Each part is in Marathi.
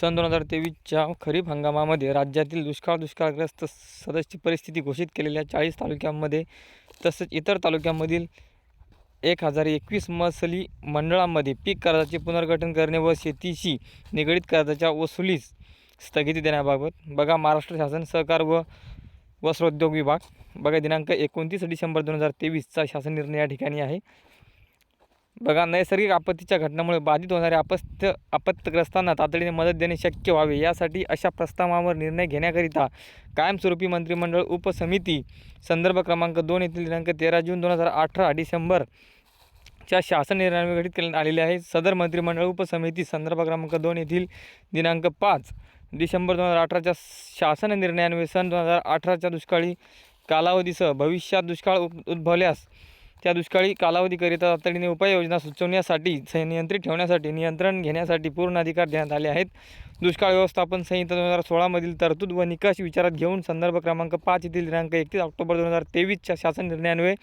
सन दोन हजार तेवीसच्या खरीप हंगामामध्ये राज्यातील दुष्काळ दुष्काळग्रस्त सदस्य परिस्थिती घोषित केलेल्या चाळीस तालुक्यांमध्ये तसेच इतर तालुक्यांमधील एक हजार एकवीस मसली मंडळांमध्ये पीक कर्जाचे पुनर्गठन करणे व शेतीशी निगडीत कर्जाच्या वसुलीस स्थगिती देण्याबाबत बघा महाराष्ट्र शासन सहकार व वस्त्रोद्योग विभाग. बघा दिनांक एकोणतीस डिसेंबर दोन हजार तेवीसचा शासन निर्णय या ठिकाणी आहे. बघा नैसर्गिक आपत्तीच्या घटनामुळे बाधित होणाऱ्या अपत्य आपत्तग्रस्तांना तातडीने मदत देणे शक्य व्हावे यासाठी अशा प्रस्तावावर निर्णय घेण्याकरिता कायमस्वरूपी मंत्रिमंडळ उपसमिती संदर्भ क्रमांक दोन येथील दिनांक तेरा जून दोन हजार अठरा डिसेंबर च्या शासन निर्णयाने गठीत करण्यात आलेले आहे. सदर मंत्रिमंडळ उपसमिती संदर्भ क्रमांक दोन येथील दिनांक पाच डिसेंबर दोन हजार अठराच्या शासन निर्णयान्वये सन दोन हजार अठराच्या दुष्काळी कालावधीसह भविष्यात दुष्काळ उद्भवल्यास त्या दुष्काळी कालावधीकरिता तातडीने उपाययोजना सुचवण्यासाठी नियंत्रित ठेवण्यासाठी नियंत्रण घेण्यासाठी पूर्ण अधिकार देण्यात आले आहेत. दुष्काळ व्यवस्थापन संहिता दोन हजार सोळामधील तरतूद व निकष विचारात घेऊन संदर्भ क्रमांक पाच येथील दिनांक एकतीस ऑक्टोबर दोन हजार तेवीसच्या शासन निर्णयान्वये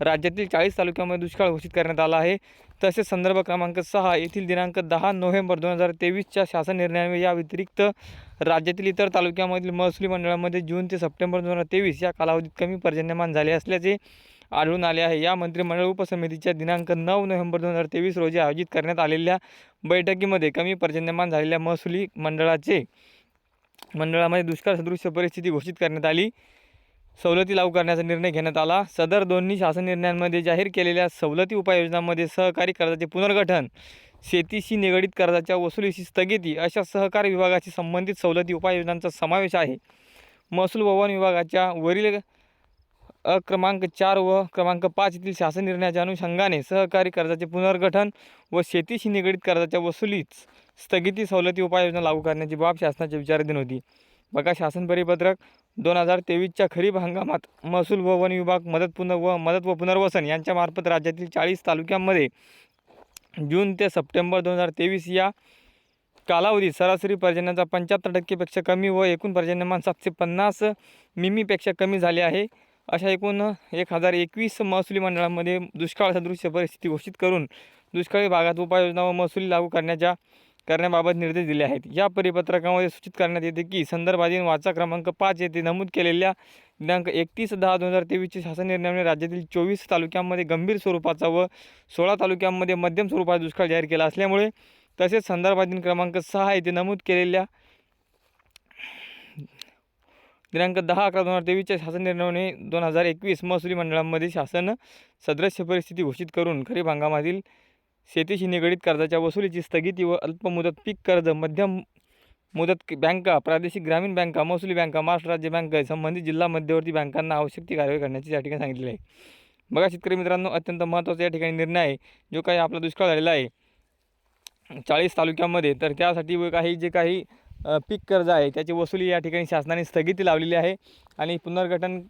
राज्यातील चाळीस तालुक्यामध्ये दुष्काळ घोषित करण्यात आला आहे. तसेच संदर्भ क्रमांक सहा येथील दिनांक दहा नोव्हेंबर दोन हजार तेवीसच्या शासन निर्णयान्वये या व्यतिरिक्त राज्यातील इतर तालुक्यामधील महसुली मंडळामध्ये जून ते सप्टेंबर दोन हजार तेवीस या कालावधीत कमी पर्जन्यमान झाले असल्याचे आढळून आले आहे. या मंत्रिमंडळ उपसमितीच्या दिनांक नऊ नोव्हेंबर दोन हजार तेवीस रोजी आयोजित करण्यात आलेल्या बैठकीमध्ये कमी पर्जन्यमान झालेल्या महसुली मंडळाचे मंडळामध्ये दुष्काळ सदृश्य परिस्थिती घोषित करण्यात आली. सवलती लागू करण्याचा निर्णय घेण्यात आला. सदर दोन्ही शासन निर्णयांमध्ये जाहीर केलेल्या सवलती उपाययोजनांमध्ये सहकारी कर्जाचे पुनर्गठन शेतीशी निगडीत कर्जाच्या वसुलीशी स्थगिती अशा सहकार विभागाशी संबंधित सवलती उपाययोजनांचा समावेश आहे. महसूल भवन विभागाच्या वरील अ क्रमांक चार व क्रमांक पाच येथील शासन निर्णयाच्या अनुषंगाने सहकारी कर्जाचे पुनर्गठन व शेतीशी निगडीत कर्जाच्या वसुलीत स्थगिती सवलती उपाययोजना लागू करण्याची बाब शासनाच्या विचाराधीन होती. बघा शासन परिपत्रक दोन हजार तेवीसच्या खरीप हंगामात महसूल व वन विभाग मदत पुनर् व मदत व पुनर्वसन यांच्यामार्फत राज्यातील चाळीस तालुक्यांमध्ये जून ते सप्टेंबर दोन हजार तेवीस या कालावधीत सरासरी पर्जन्याचा पंच्याहत्तर टक्केपेक्षा कमी व एकूण पर्जन्यमान सातशे पन्नास मिमीपेक्षा कमी झाले आहे. अशा एकूण एक हजार एकवीस महसुली मंडळामध्ये दुष्काळ सदृश्य परिस्थिती घोषित करून दुष्काळी भागात उपाययोजना व महसुली लागू करण्याच्या करण्याबाबत निर्देश दिले आहेत. या परिपत्रकामध्ये सूचित करण्यात येते की संदर्भाधीन वाचा क्रमांक पाच येथे नमूद केलेल्या दिनांक एकतीस दहा दोन हजार तेवीसच्या शासन निर्णयाने राज्यातील चोवीस तालुक्यांमध्ये गंभीर स्वरूपाचा व सोळा तालुक्यांमध्ये मध्यम स्वरूपाचा दुष्काळ जाहीर केला असल्यामुळे तसेच संदर्भाधीन क्रमांक सहा येथे नमूद केलेल्या दिनांक दहा अकरा दोन हजार तेवीसच्या शासन निर्णयाने दोन हजार एकवीस महसुली मंडळांमध्ये शासन सदृश्य परिस्थिती घोषित करून खरीप हंगामातील शेतीशी निगडीत कर्जाच्या वसुलीची स्थगिती व अल्पमुदत पीक कर्ज मध्यम मुदत बँका प्रादेशिक ग्रामीण बँका महसुली बँका महाराष्ट्र राज्य बँका संबंधित जिल्हा मध्यवर्ती बँकांना आवश्यक ती कार्यवाही करण्याची या ठिकाणी सांगितलेले आहे. बघा शेतकरी मित्रांनो अत्यंत महत्त्वाचा या ठिकाणी निर्णय आहे. जो काही आपला दुष्काळ झालेला आहे चाळीस तालुक्यामध्ये तर त्यासाठी व काही जे काही पीक कर्ज आहे. त्याची वसुली या ठिकाणी शासनाने स्थगिती लावलेली आहे आणि पुनर्गठन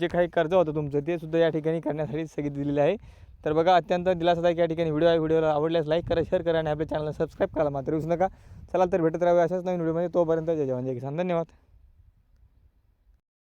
जे काही कर्ज होतं तुमचं ते सुद्धा या ठिकाणी करण्यासाठी स्थगिती दिलेली आहे. तर बघा अत्यंत दिलासादायक या ठिकाणी व्हिडिओ आहे. व्हिडिओला आवडल्यास लाईक करा शेअर करा आणि आपल्या चॅनलला सबस्क्राईब करा मात्र विसरू नका. चला तर भेटत राहावे अशाच नवीन व्हिडिओमध्ये तोपर्यंत जय जवान जय किसान. धन्यवाद.